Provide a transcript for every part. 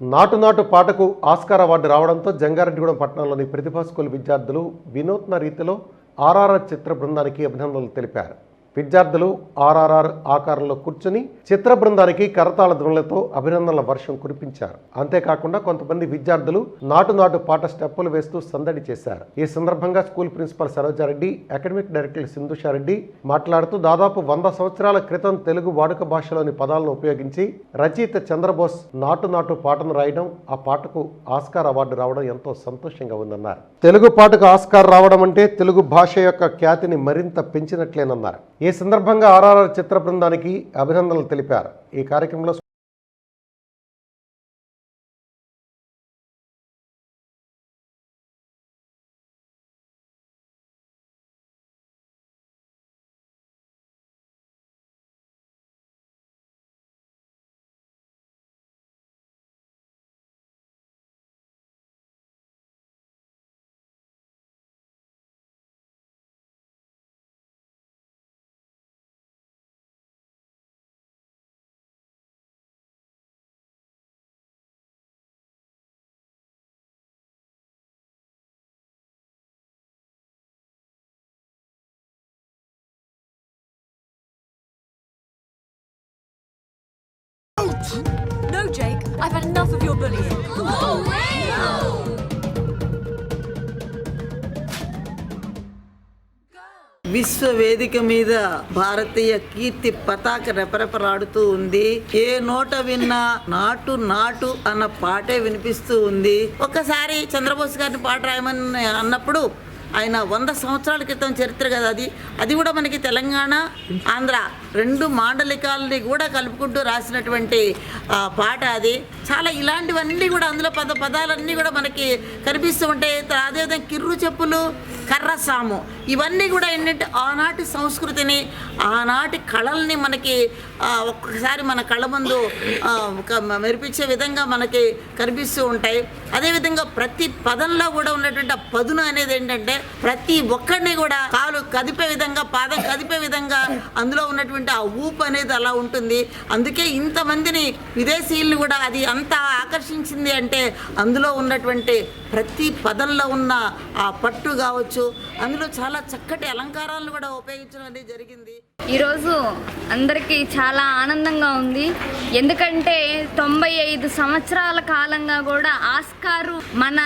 నాటు నాటు పాటకు ఆస్కార్ అవార్డు రావడంతో జంగారెడ్డిగూడెం పట్టణంలోని ప్రతిభా స్కూల్ విద్యార్థులు వినూత్న రీతిలో ఆర్ఆర్ఆర్ చిత్ర బృందానికి అభినందనలు తెలిపారు. విద్యార్థులు ఆర్ఆర్ఆర్ ఆకారంలో కూర్చుని చిత్ర బృందానికి కరతాళ ధ్వనులతో అభినందనల వర్షం కురిపించారు. అంతేకాకుండా కొంతమంది విద్యార్థులు నాటు నాటు పాట స్టెప్పులు వేస్తూ సందడి చేశారు. ఈ సందర్భంగా school principal Saroja Reddy academic director Sindhusha Reddy మాట్లాడుతూ దాదాపు వంద సంవత్సరాల క్రితం తెలుగు వాడుక భాషలోని పదాలను ఉపయోగించి రచయిత చంద్రబోస్ నాటు నాటు పాటను రాయడం ఆ పాటకు ఆస్కార్ అవార్డు రావడం ఎంతో సంతోషంగా ఉందన్నారు. తెలుగు పాటకు ఆస్కార్ రావడం అంటే తెలుగు భాష యొక్క ఖ్యాతిని మరింత పెంచినట్లేనన్నారు. ఈ సందర్భంగా ఆర్ఆర్ఆర్ చిత్ర బృందానికి అభినందనలు తెలిపారు. ఈ కార్యక్రమంలో No, Jake, I've had enough of your bullying. విశ్వ వేదిక మీద భారతీయ కీర్తి పతాక రెపరెపలాడుతూ ఉంది. ఏ నోట విన్నా నాటు నాటు అన్న పాటే వినిపిస్తూ ఉంది. ఒక్కసారి చంద్రబోస్ గారిని పాట రాయమని అన్నప్పుడు ఆయన వంద సంవత్సరాల క్రితం చరిత్ర కదా అది. అది కూడా మనకి తెలంగాణ ఆంధ్ర రెండు మాండలికాలని కూడా కలుపుకుంటూ రాసినటువంటి పాట అది. చాలా ఇలాంటివన్నీ కూడా అందులో పద పదాలన్నీ కూడా మనకి కనిపిస్తూ ఉంటాయి. అదేవిధంగా కిర్రు చెప్పులు కర్ర సాము ఇవన్నీ కూడా ఏంటంటే ఆనాటి సంస్కృతిని ఆనాటి కళల్ని మనకి ఒక్కసారి మన కళ ముందు మెరిపించే విధంగా మనకి కనిపిస్తూ ఉంటాయి. అదేవిధంగా ప్రతి పదంలో కూడా ఉన్నటువంటి ఆ పదును అనేది ఏంటంటే ప్రతి ఒక్కరిని కూడా కాలు కదిపే విధంగా పాదం కదిపే విధంగా అందులో ఉన్నటువంటి ఆ ఊపు అనేది అలా ఉంటుంది. అందుకే ఇంతమందిని విదేశీయులు కూడా అది అంత ఆకర్షించింది అంటే అందులో ఉన్నటువంటి ప్రతి పదంలో ఉన్న ఆ పట్టు కావచ్చు అందులో చాలా చక్కటి అలంకారాలను కూడా ఉపయోగించడం అనేది జరిగింది. ఈరోజు అందరికీ చాలా ఆనందంగా ఉంది. ఎందుకంటే తొంభై ఐదు సంవత్సరాల కాలంగా కూడా ఆస్కారు మన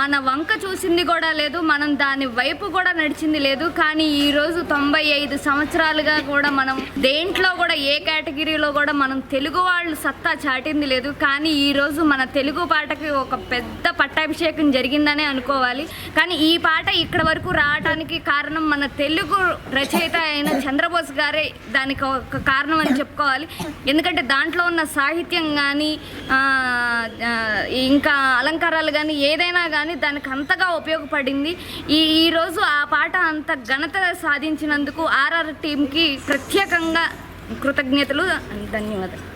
మన వంక చూసింది కూడా లేదు మనం దాని వైపు కూడా నడిచింది లేదు. కానీ ఈరోజు తొంభై ఐదు సంవత్సరాలుగా కూడా మనం దేంట్లో కూడా ఏ కేటగిరీలో కూడా మనం తెలుగు వాళ్ళు సత్తా చాటింది లేదు. కానీ ఈరోజు మన తెలుగు పాటకి ఒక పెద్ద పట్టాభిషేకం జరిగిందనే అనుకోవాలి. కానీ ఈ పాట ఇక్కడ వరకు వరకు రావడానికి కారణం మన తెలుగు రచయిత అయిన చంద్రబోస్ గారే దానికి ఒక కారణం అని చెప్పుకోవాలి. ఎందుకంటే దాంట్లో ఉన్న సాహిత్యం కానీ ఇంకా అలంకారాలు కానీ ఏదైనా కానీ దానికి అంతగా ఉపయోగపడింది. ఈ ఈరోజు ఆ పాట అంత ఘనత సాధించినందుకు ఆర్ఆర్ టీంకి ప్రత్యేకంగా కృతజ్ఞతలు ధన్యవాదాలు.